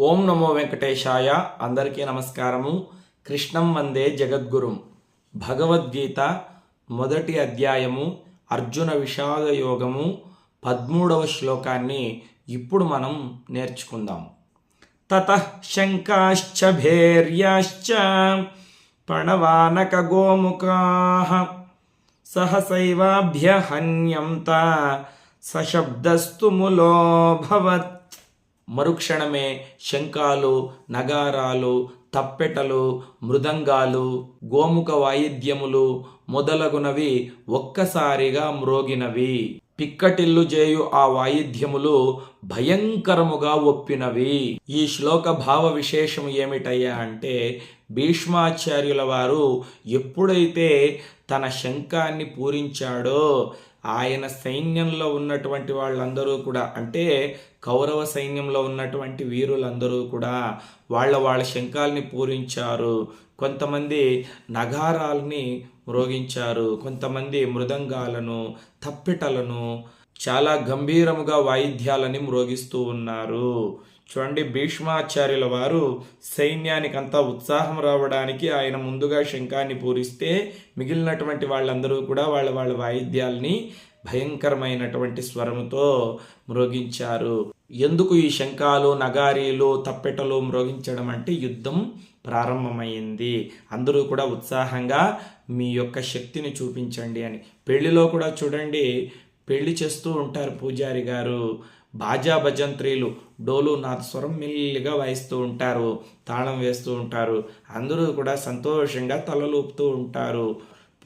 ఓం నమో వెంకటేశాయ. అందరికీ నమస్కారము. కృష్ణం వందే జగద్గురుం. భగవద్గీత మొదటి అధ్యాయము అర్జున విషాద యోగము పదమూడవ శ్లోకాన్ని ఇప్పుడు మనం నేర్చుకుందాం. తత శంకాశ్చ భేర్యాశ్చ పణవానక గోముఖా సహసైవాభ్యహన్యంత సశబ్దస్తుములోభవత్ మరుక్షణమే శంఖాలు నగారాలు తప్పెటలు మృదంగాలు గోముఖ వాయిద్యములు మొదలగునవి ఒక్కసారిగా మ్రోగినవి. పిక్కటిల్లు చేయు ఆ వాయిద్యములు భయంకరముగా ఒప్పినవి. ఈ శ్లోక భావ విశేషం ఏమిటయ్యా అంటే భీష్మాచార్యుల వారు ఎప్పుడైతే తన శంఖాన్ని పూరించాడో ఆయన సైన్యంలో ఉన్నటువంటి వాళ్ళందరూ కూడా అంటే కౌరవ సైన్యంలో ఉన్నటువంటి వీరులందరూ కూడా వాళ్ళ వాళ్ళ శంఖాల్ని పూరించారు. కొంతమంది నగారాల్ని మ్రోగించారు. కొంతమంది మృదంగాలను తప్పిటలను చాలా గంభీరముగా వాయిద్యాలని మ్రోగిస్తూ ఉన్నారు. చూడండి భీష్మాచార్యుల వారు సైన్యానికంతా ఉత్సాహం రావడానికి ఆయన ముందుగా శంఖాన్ని పూరిస్తే మిగిలినటువంటి వాళ్ళందరూ కూడా వాళ్ళ వాళ్ళ వాయిద్యాల్ని భయంకరమైనటువంటి స్వరముతో మ్రోగించారు. ఎందుకు ఈ శంఖాలు నగారీలు తప్పెటలు మ్రోగించడం అంటే యుద్ధం ప్రారంభమైంది. అందరూ కూడా ఉత్సాహంగా మీ యొక్క శక్తిని చూపించండి అని. పెళ్ళిలో కూడా చూడండి పెళ్ళి చేస్తూ ఉంటారు పూజారి గారు. బాజా భజంత్రీలు డోలు నాదస్వరం మెల్లిగా వాయిస్తూ ఉంటారు తాళం వేస్తూ ఉంటారు. అందరూ కూడా సంతోషంగా తలలూపుతూ ఉంటారు.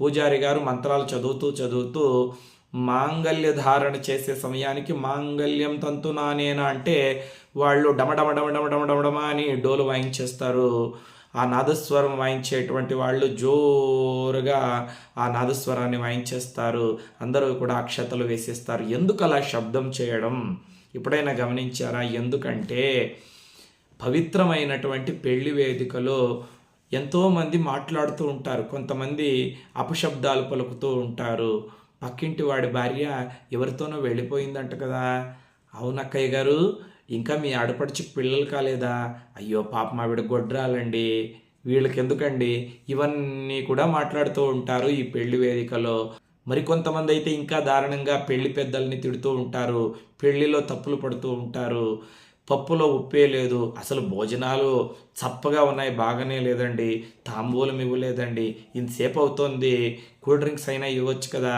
పూజారి గారు మంత్రాలు చదువుతూ చదువుతూ మాంగల్య ధారణ చేసే సమయానికి మాంగల్యం తంతునానేనా అంటే వాళ్ళు డమడమ డమ డమడమ అని డోలు వాయించేస్తారు. ఆ నాదస్వరం వాయించేటువంటి వాళ్ళు జోరుగా ఆ నాదస్వరాన్ని వాయించేస్తారు. అందరూ కూడా అక్షతలు వేసేస్తారు. ఎందుకు అలా శబ్దం చేయడం? ఎప్పుడైనా గమనించారా? ఎందుకంటే పవిత్రమైనటువంటి పెళ్ళి వేదికలో ఎంతోమంది మాట్లాడుతూ ఉంటారు. కొంతమంది అపశబ్దాలు పలుకుతూ ఉంటారు. పక్కింటి వాడి భార్య ఎవరితోనో వెళ్ళిపోయిందంట కదా. అవునక్కయ్య గారు ఇంకా మీ ఆడపడిచి పిల్లలు కాలేదా? అయ్యో పాపం ఆవిడ గొడ్రాలండి. వీళ్ళకి ఎందుకండి ఇవన్నీ కూడా మాట్లాడుతూ ఉంటారు ఈ పెళ్ళి వేదికలో. మరికొంతమంది అయితే ఇంకా దారుణంగా పెళ్ళి పెద్దల్ని తిడుతూ ఉంటారు. పెళ్ళిలో తప్పులు పడుతూ ఉంటారు. పప్పులో ఉప్పే లేదు. అసలు భోజనాలు చప్పగా ఉన్నాయి. బాగానే లేదండి. తాంబూలం ఇవ్వలేదండి. ఇంతసేపు అవుతోంది. కూల్ డ్రింక్స్ అయినా ఇవ్వచ్చు కదా.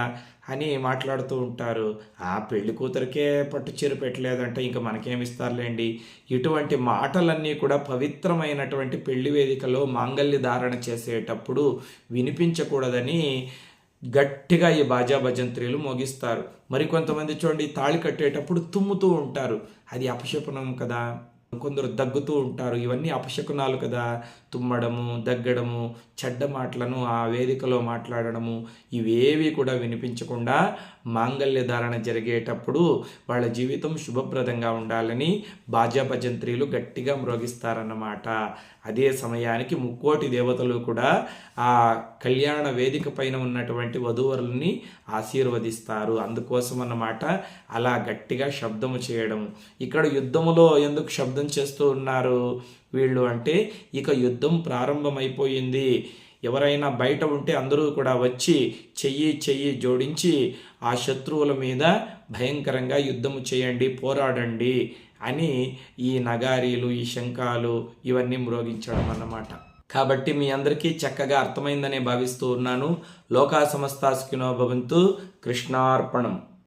అని మాట్లాడుతూ ఉంటారు. ఆ పెళ్ళి కూతురికే పట్టు చీర పెట్టలేదంటే ఇంకా మనకేమిస్తారులేండి ఇటువంటి మాటలన్నీ కూడా పవిత్రమైనటువంటి పెళ్ళి వేదికలో మాంగల్య ధారణ చేసేటప్పుడు వినిపించకూడదని గట్టిగా ఈ బాజా భజంత్రీలు మోగిస్తారు. మరికొంతమంది చూడండి తాళి కట్టేటప్పుడు తుమ్ముతూ ఉంటారు. అది అపశపనం కదా? కొందరు దగ్గుతూ ఉంటారు. ఇవన్నీ అపశకునాలు కదా. తుమ్మడము దగ్గడము చెడ్డ మాటలను ఆ వేదికలో మాట్లాడడము ఇవేవి కూడా వినిపించకుండా మాంగళ్య ధారణ జరిగేటప్పుడు వాళ్ళ జీవితం శుభప్రదంగా ఉండాలని బాజా భజంత్రీలు గట్టిగా మ్రోగిస్తారన్నమాట. అదే సమయానికి ముక్కోటి దేవతలు కూడా ఆ కళ్యాణ వేదిక పైన ఉన్నటువంటి వధూవరుల్ని ఆశీర్వదిస్తారు. అందుకోసం అన్నమాట అలా గట్టిగా శబ్దము చేయడం ఇక్కడ యుద్ధములో ఎందుకు శబ్దం చేస్తూ ఉన్నారు వీళ్ళు అంటే ఇక యుద్ధం ప్రారంభమైపోయింది. ఎవరైనా బయట ఉంటే అందరూ కూడా వచ్చి చెయ్యి చెయ్యి జోడించి ఆ శత్రువుల మీద భయంకరంగా యుద్ధము చేయండి పోరాడండి అని ఈ నగారీలు ఈ శంఖాలు ఇవన్నీ మ్రోగించడం అన్నమాట. కాబట్టి మీ అందరికీ చక్కగా అర్థమైందనే భావిస్తూ ఉన్నాను. లోకా సమస్తాస్కినో భవంతు కృష్ణార్పణం.